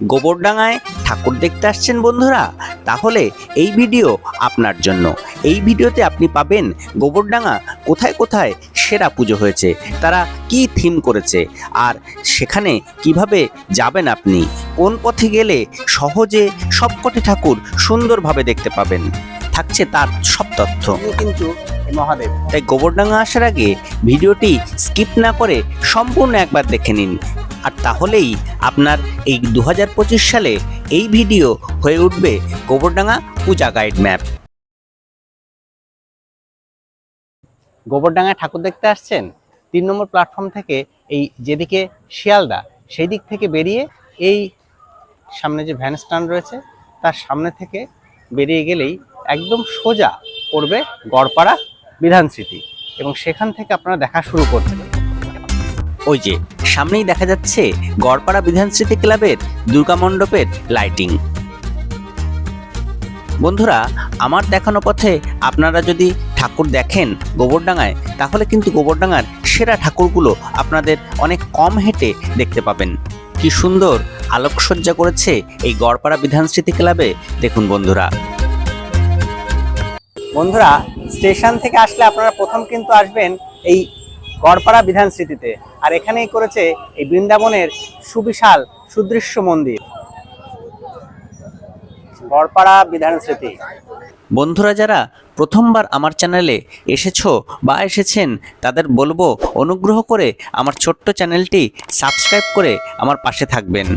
গোবরডাঙ্গায় ঠাকুর দেখতে আসছেন বন্ধুরা তাহলে এই ভিডিও আপনার জন্য। এই ভিডিওতে আপনি পাবেন গোবরডাঙা কোথায় কোথায় সেরা পুজো হয়েছে তারা কি থিম করেছে আর সেখানে কীভাবে যাবেন আপনি কোন পথে গেলে সহজে সবকটি ঠাকুর সুন্দরভাবে দেখতে পাবেন থাকছে তার সব তথ্য। কিন্তু মহাদেব। তাই গোবরডাঙ্গা আসার আগে ভিডিওটি স্কিপ না করে সম্পূর্ণ একবার দেখে নিন আর তাহলেই এই দু হাজার পঁচিশ সালে এই ভিডিও হয়ে উঠবে গোবরডাঙ্গা পূজা গাইড ম্যাপ গোবরডাঙ্গায় ঠাকুর দেখতে আসছেন? তিন নম্বর প্ল্যাটফর্ম থেকে এই যেদিকে শিয়ালদা সেই দিক থেকে বেরিয়ে এই সামনে যে ভ্যান স্ট্যান্ড রয়েছে, তার সামনে থেকে বেরিয়ে গেলেই একদম সোজা পড়বে গড়পাড়া বিধান স্মৃতি এবং সেখান থেকে আপনারা দেখা শুরু করবেন। ওই যে, সামনেই দেখা যাচ্ছে গড়পাড়া বিধান স্মৃতি ক্লাবের দুর্গা মণ্ডপের লাইটিং। বন্ধুরা, আমার দেখানো পথে আপনারা যদি ঠাকুর দেখেন গোবরডাঙায় তাহলে কিন্তু গোবরডাঙার সেরা ঠাকুরগুলো আপনাদের অনেক কম হেঁটে দেখতে পাবেন। কি সুন্দর আলোকসজ্জা করেছে এই গড়পাড়া বিধান স্মৃতি ক্লাবে, দেখুন বন্ধুরা। বন্ধুরা, স্টেশন থেকে আসলে আপনারা প্রথম কিন্তু আসবেন এই গড়পাড়া বিধান স্মৃতিতে। আর এখানেই করেছে এই বৃন্দাবনের সুবিশাল, সুদৃশ্য মন্দির। গড়পাড়া বিধান স্মৃতি। বন্ধুরা, যারা প্রথমবার আমার চ্যানেলে এসেছ বা এসেছেন, তাদের বলব অনুগ্রহ করে আমার ছোট্ট চ্যানেলটি সাবস্ক্রাইব করে আমার পাশে থাকবেন।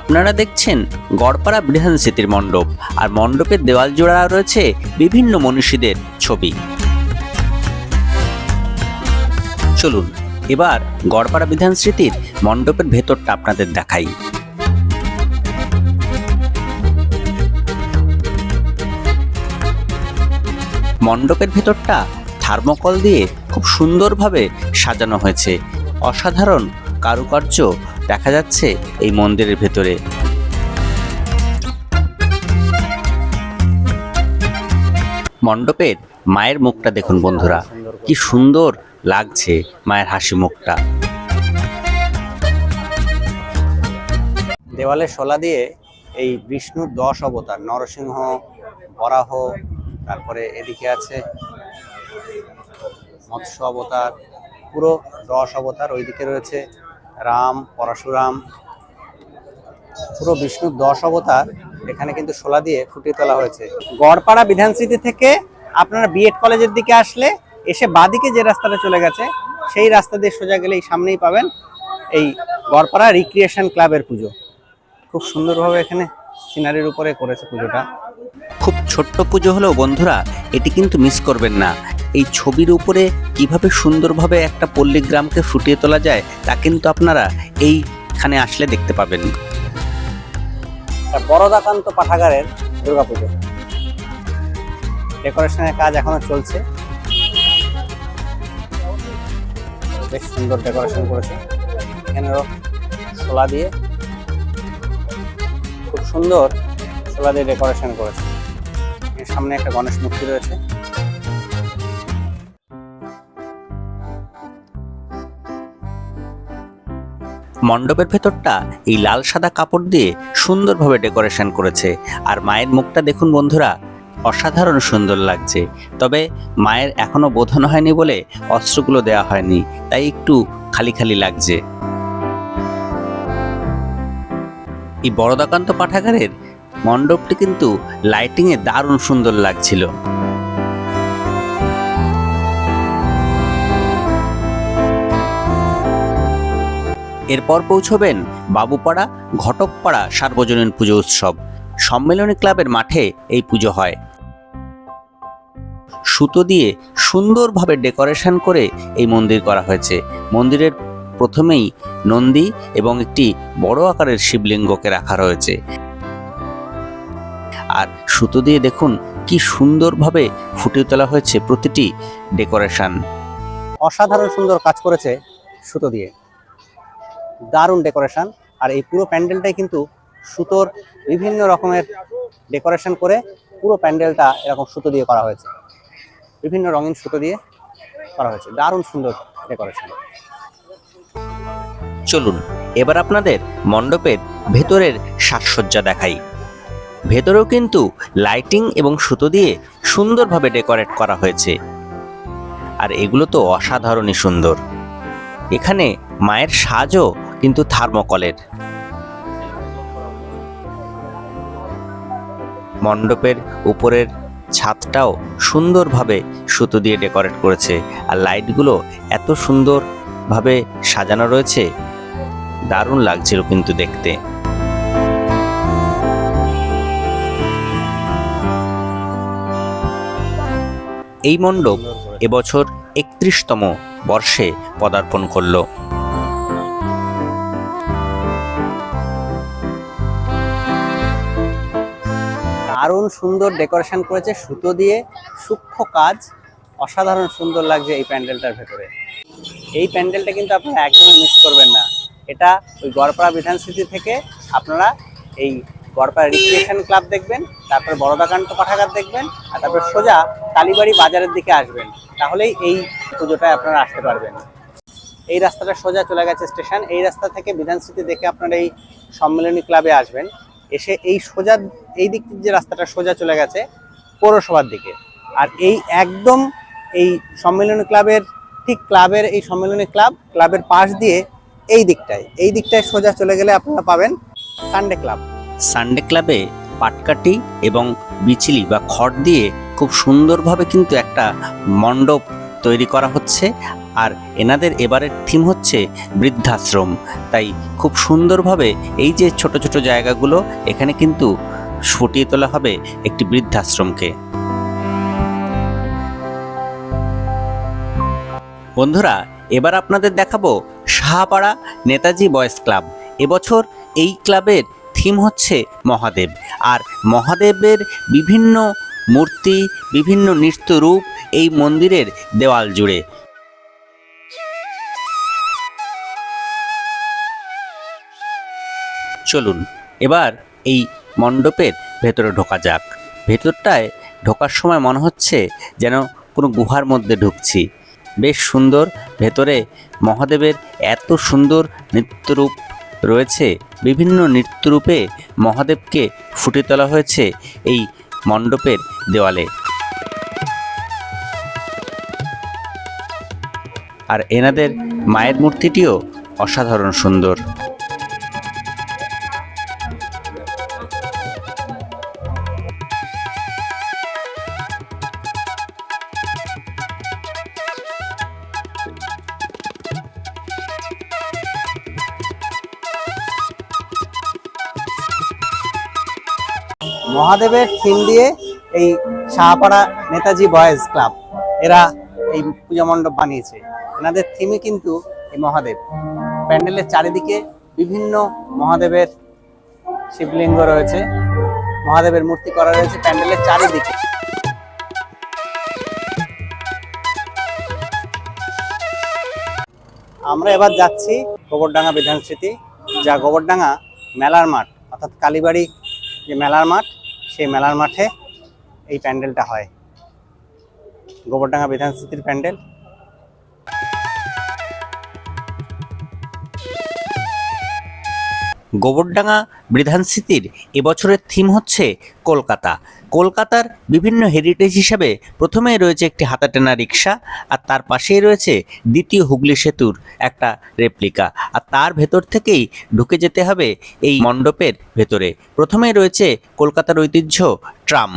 আপনারা দেখছেন গড়পাড়া বিধান স্মৃতির মণ্ডপ, আর মণ্ডপের দেওয়াল জোড়া রয়েছে বিভিন্ন মনীষীদের ছবি। চলুন, এবার গড়পাড়া বিধান স্মৃতির মণ্ডপের ভেতরটা আপনাদের দেখাই। মণ্ডপের ভেতরটা থার্মোকল দিয়ে খুব সুন্দরভাবে সাজানো হয়েছে। অসাধারণ কারুকার্য দেখা যাচ্ছে এই মন্দিরের ভেতরে। মণ্ডপের মায়ের মুখটা দেখুন বন্ধুরা, কি সুন্দর লাগছে মায়ের হাসি মুখটা। দেওয়ালে শোলা দিয়ে এই বিষ্ণুর দশ অবতার, নরসিংহ, বরাহ, তারপরে এদিকে আছে মৎস্য অবতার, পুরো দশ অবতার ওইদিকে রয়েছে রাম, পরশুরাম। পুরো বিষ্ণুর দশ অবতার এখানে কিন্তু শোলা দিয়ে ফুটিয়ে তোলা হয়েছে। গড়পাড়া বিধান স্মৃতি থেকে আপনারা বিএড কলেজের দিকে আসলে এসে বাদিকে যে রাস্তাটা চলে গেছে সেই রাস্তা দিয়ে সোজা গেলে এই সামনেই পাবেন এই গড়পাড়া রিক্রিয়েশন ক্লাবের পুজো। খুব সুন্দরভাবে এখানে সিনারির উপরে করেছে পুজোটা। খুব ছোট্ট পুজো হলেও বন্ধুরা এটি কিন্তু মিস করবেন না। এই ছবির উপরে কীভাবে সুন্দরভাবে একটা পল্লী গ্রামকে ফুটিয়ে তোলা যায় তা কিন্তু আপনারা এইখানে আসলে দেখতে পাবেন। বড়দাকান্ত পাঠাগারের দুর্গাপুজো। ডেকোরেশনের কাজ এখনও চলছে। বেশ সুন্দর ডেকোরেশন করেছে। এখানেও শোলা দিয়ে খুব সুন্দর শোলা দিয়ে ডেকোরেশন করেছে। এর সামনে একটা গণেশ মূর্তি রয়েছে। মণ্ডপের ভেতরটা এই লাল সাদা কাপড় দিয়ে সুন্দরভাবে ডেকোরেশন করেছে। আর মায়ের মুখটা দেখুন বন্ধুরা অসাধারণ সুন্দর লাগছে। তবে মায়ের এখনও বোধন হয়নি বলে অস্ত্রগুলো দেওয়া হয়নি, তাই একটু খালি খালি লাগছে। এই বড়দাকান্ত পাঠাগারের মণ্ডপটি কিন্তু লাইটিংয়ে দারুণ সুন্দর লাগছিল। এরপর পৌঁছবেন বাবুপাড়া, ঘটকপাড়া সার্বজনীন পুজো উৎসব। সম্মেলনী ক্লাবের মাঠে এই পুজো হয়। সুতো দিয়ে সুন্দরভাবে ডেকোরেশন করে এই মন্দির করা হয়েছে। মন্দিরের প্রথমেই নন্দী এবং একটি বড় আকারের শিবলিঙ্গকে রাখা রয়েছে। আর সুতো দিয়ে দেখুন কি সুন্দরভাবে ফুটিয়ে তোলা হয়েছে প্রতিটি ডেকোরেশন। অসাধারণ সুন্দর কাজ করেছে সুতো দিয়ে। দারুণ ডেকোরেশন। আর এই পুরো প্যান্ডেলটাই কিন্তু সুতোর বিভিন্ন রকমের ডেকোরেশন করে পুরো প্যান্ডেলটা এরকম সুতো দিয়ে করা হয়েছে। বিভিন্ন রঙিন সুতো দিয়ে করা হয়েছে। দারুণ সুন্দর ডেকোরেশন চলুন, এবার আপনাদের মণ্ডপের ভেতরের সাজসজ্জা দেখাই। ভেতরেও কিন্তু লাইটিং এবং সুতো দিয়ে সুন্দরভাবে ডেকোরেট করা হয়েছে। আর এগুলো তো অসাধারণই সুন্দর। এখানে মায়ের সাজও কিন্তু থার্মোকলের। মণ্ডপের উপরের ছাদটাও সুন্দরভাবে সুতো দিয়ে ডেকোরেট করেছে। আর লাইটগুলো এত সুন্দরভাবে সাজানো রয়েছে, দারুণ লাগছিল কিন্তু দেখতে। এই মণ্ডপ এবছর একত্রিশতম বর্ষে পদার্পণ করল। দারুণ সুন্দর ডেকোরেশন করেছে, সুতো দিয়ে, সূক্ষ্ম কাজ, অসাধারণ সুন্দর লাগছে এই প্যান্ডেলটার ভেতরে। এই প্যান্ডেলটা কিন্তু আপনারা একদমই মিস করবেন না। এটা ওই গড়পাড়া বিধান স্মৃতি থেকে আপনারা এই গড়পাড়া রিক্রিয়েশন ক্লাব দেখবেন, তারপর বড়দাকান্ত পাঠাগার দেখবেন, আর তারপর সোজা কালীবাড়ি বাজারের দিকে আসবেন। তাহলেই এই পুজোটায় আপনারা আসতে পারবেন। এই রাস্তাটা সোজা চলে গেছে স্টেশন। এই রাস্তা থেকে বিধান স্মৃতি দেখে আপনারা এই সম্মেলনী ক্লাবে আসবেন। এসে এই সোজা, এই দিক যে রাস্তাটা সোজা চলে গেছে পৌরসভার দিকে। আর এই একদম এই সম্মেলনী ক্লাবের, ঠিক ক্লাবের, এই সম্মেলনী ক্লাব, ক্লাবের পাশ দিয়ে এই দিকটায় এই দিকটায় সোজা চলে গেলে আপনারা পাবেন সানডে ক্লাব সানডে ক্লাবে পাটকাটি এবং বিচলি বা খড় দিয়ে খুব সুন্দরভাবে কিন্তু একটা মণ্ডপ তৈরি করা হচ্ছে। আর এনাদের এবারের থিম হচ্ছে বৃদ্ধাশ্রম। তাই খুব সুন্দরভাবে এই যে ছোট ছোট জায়গাগুলো, এখানে কিন্তু ফুটিয়ে তোলা হবে একটি বৃদ্ধাশ্রমকে। বন্ধুরা, এবার আপনাদের দেখাবো সাহাপাড়া নেতাজি বয়েজ ক্লাব। এবছর এই ক্লাবের থিম হচ্ছে মহাদেব। আর মহাদেবের বিভিন্ন মূর্তি, বিভিন্ন নৃত্যরূপ এই মন্দিরের দেওয়াল জুড়ে। চলুন, এবার এই মণ্ডপের ভেতরে ঢোকা যাক। ভেতরটায় ঢোকার সময় মনে হচ্ছে যেন কোনো গুহার মধ্যে ঢুকছি। বেশ সুন্দর, ভেতরে মহাদেবের এত সুন্দর নৃত্যরূপ রয়েছে, বিভিন্ন নৃত্যরূপে মহাদেবকে ফুটে তোলা হয়েছে এই মণ্ডপের দেওয়ালে। আর এনাদের মায়ের মূর্তিটিও অসাধারণ সুন্দর। মহাদেবের থিম দিয়ে এই শাহপাড়া নেতাজি বয়েজ ক্লাব এরা এই পূজা মণ্ডপ বানিয়েছে। এনাদের থিমে কিন্তু এই মহাদেব। প্যান্ডেলের চারিদিকে বিভিন্ন মহাদেবের শিবলিঙ্গ রয়েছে। মহাদেবের মূর্তি করা রয়েছে প্যান্ডেলের চারিদিকে। আমরা এবার যাচ্ছি গোবরডাঙ্গা বিধান স্মৃতি, যা গোবরডাঙ্গা মেলার মাঠ, অর্থাৎ কালীবাড়ি যে মেলার মাঠ সেই মেলার মাঠে এই প্যান্ডেলটা হয়। গোবরডাঙ্গা বিধান স্মৃতির প্যান্ডেল। গোবরডাঙ্গা বিধান স্মৃতির এবছরের থিম হচ্ছে কলকাতা। কলকাতার বিভিন্ন হেরিটেজ হিসাবে প্রথমেই রয়েছে একটি হাতাটেনা রিক্সা আর তার পাশেই রয়েছে দ্বিতীয় হুগলি সেতুর একটা রেপ্লিকা আর তার ভেতর থেকেই ঢুকে যেতে হবে এই মণ্ডপের ভেতরে। প্রথমেই রয়েছে কলকাতার ঐতিহ্য ট্রাম।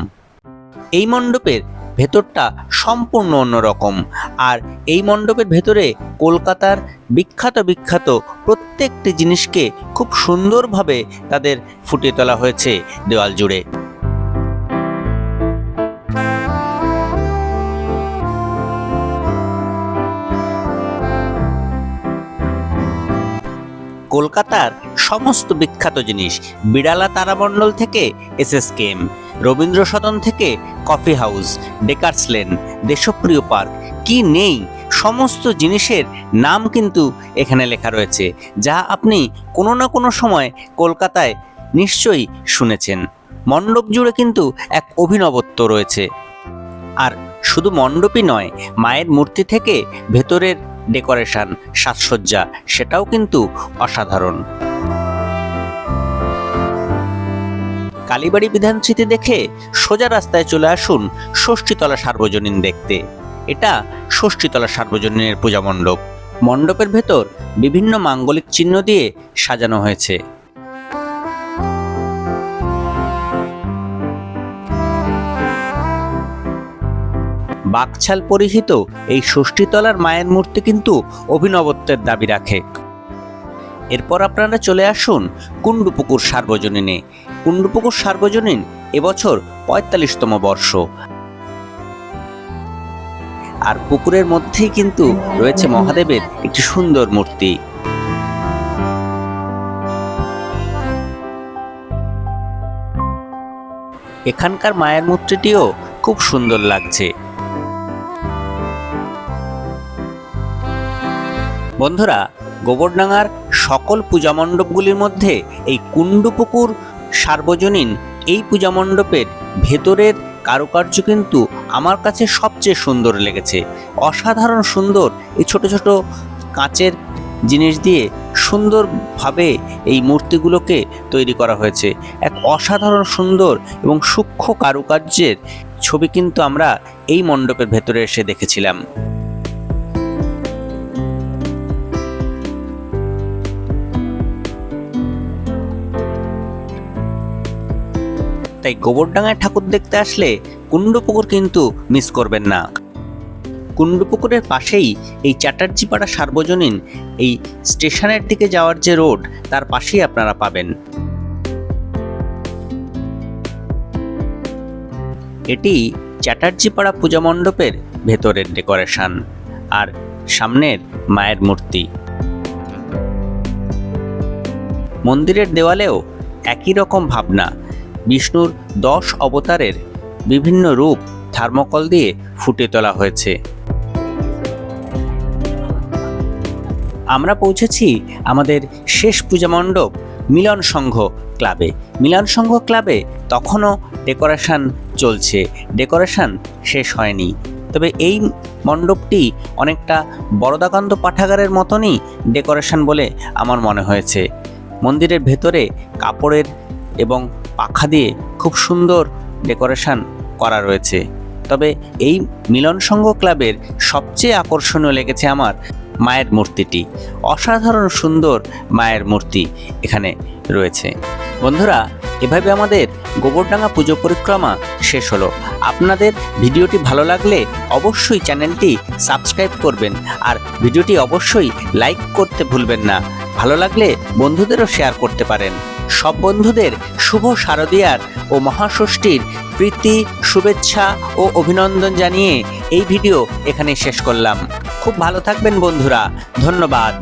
এই মণ্ডপের ভেতরটা সম্পূর্ণ অন্যরকম। আর এই মণ্ডপের ভেতরে কলকাতার বিখ্যাত বিখ্যাত প্রত্যেকটি জিনিসকে খুব সুন্দরভাবে তাদের ফুটিয়ে তোলা হয়েছে দেওয়াল জুড়ে। কলকাতার সমস্ত বিখ্যাত জিনিস। বিড়ালা তারামণ্ডল থেকে এসএসকেএম রবীন্দ্র সদন থেকে coffee house, Deckers Lane, Deshapriya Park. কি নেই? সমস্ত জিনিসের নাম কিন্তু এখানে লেখা রয়েছে, যা আপনি কোনো না কোনো সময় কলকাতায় নিশ্চয়ই শুনেছেন। মণ্ডপ জুড়ে কিন্তু এক অভিনবত্ব রয়েছে। আর শুধু মণ্ডপই নয়, মায়ের মূর্তি থেকে ভেতরের ডেকোরেশন, সাজসজ্জা, সেটাও কিন্তু অসাধারণ। কালীবাড়ি বিধানস্মৃতি দেখে সোজা রাস্তায় চলে আসুন ষষ্ঠীতলা সার্বজনীন দেখতে। এটা ষষ্ঠীতলা সার্বজনীনের পূজা মণ্ডপ। মণ্ডপের ভেতর বিভিন্ন মাঙ্গলিক চিহ্ন দিয়ে সাজানো হয়েছে। বাকছাল পরিহিত এই ষষ্ঠীতলার মায়ের মূর্তি কিন্তু অভিনবত্বের দাবি রাখে। এরপর আপনারা চলে আসুন কুণ্ডুপুকুর সার্বজনীনে। কুণ্ডুপুকুর সার্বজনীন এবছর পঁয়তাল্লিশতম বর্ষ। আর পুকুরের মধ্যেই কিন্তু রয়েছে মহাদেবের একটি সুন্দর মূর্তি। এখানকার মায়ের মূর্তিটিও খুব সুন্দর লাগছে। বন্ধুরা, গোবরডাঙ্গার সকল পূজা মণ্ডপগুলির মধ্যে এই কুণ্ডুপুকুর সার্বজনীন এই পূজা মণ্ডপের ভেতরের কারুকার্য কিন্তু আমার কাছে সবচেয়ে সুন্দর লেগেছে। অসাধারণ সুন্দর এই ছোট ছোট কাঁচের জিনিস দিয়ে সুন্দরভাবে এই মূর্তিগুলোকে তৈরি করা হয়েছে। এক অসাধারণ সুন্দর এবং সূক্ষ্ম কারুকার্যের ছবি কিন্তু আমরা এই মণ্ডপের ভেতরে এসে দেখেছিলাম। তাই গোবরডাঙ্গায় ঠাকুর দেখতে আসলে কুণ্ডপুকুর কিন্তু মিস করবেন না। কুণ্ডপুকুরের পাশেই এই চ্যাটার্জিপাড়া সার্বজনীন এই স্টেশনের দিকে যাওয়ার যে রোড, তার পাশেই আপনারা পাবেন। এটি চ্যাটার্জিপাড়া পূজা মণ্ডপের ভেতরের ডেকোরেশন আর সামনের মায়ের মূর্তি। মন্দিরের দেওয়ালেও একই রকম ভাবনা বিষ্ণুর দশ অবতারের বিভিন্ন রূপ থার্মোকল দিয়ে ফুটে তোলা হয়েছে। আমরা পৌঁছেছি আমাদের শেষ পূজা মণ্ডপ মিলন সংঘ ক্লাবে। মিলন সংঘ ক্লাবে তখনও ডেকোরেশন চলছে। ডেকোরেশন শেষ হয়নি। তবে এই মণ্ডপটি অনেকটা বরদাকান্ত পাঠাগারের মতনই ডেকোরেশন বলে আমার মনে হয়েছে। মন্দিরের ভেতরে কাপড়ের এবং পাখা দিয়ে খুব সুন্দর ডেকোরেশন করা রয়েছে। তবে এই মিলন সংঘ ক্লাবের সবচেয়ে আকর্ষণীয় লেগেছে আমার মায়ের মূর্তিটি। অসাধারণ সুন্দর মায়ের মূর্তি এখানে রয়েছে। বন্ধুরা, এভাবে আমাদের গোবরডাঙ্গা পুজো পরিক্রমা শেষ হলো। আপনাদের ভিডিওটি ভালো লাগলে অবশ্যই চ্যানেলটি সাবস্ক্রাইব করবেন আর ভিডিওটি অবশ্যই লাইক করতে ভুলবেন না। ভালো লাগলে বন্ধুদেরও শেয়ার করতে পারেন। সব বন্ধুদের শুভ শারদীয়ার ও মহাষষ্ঠীর প্রীতি, শুভেচ্ছা ও অভিনন্দন জানিয়ে এই ভিডিও এখানে শেষ করলাম। খুব ভালো থাকবেন বন্ধুরা। ধন্যবাদ।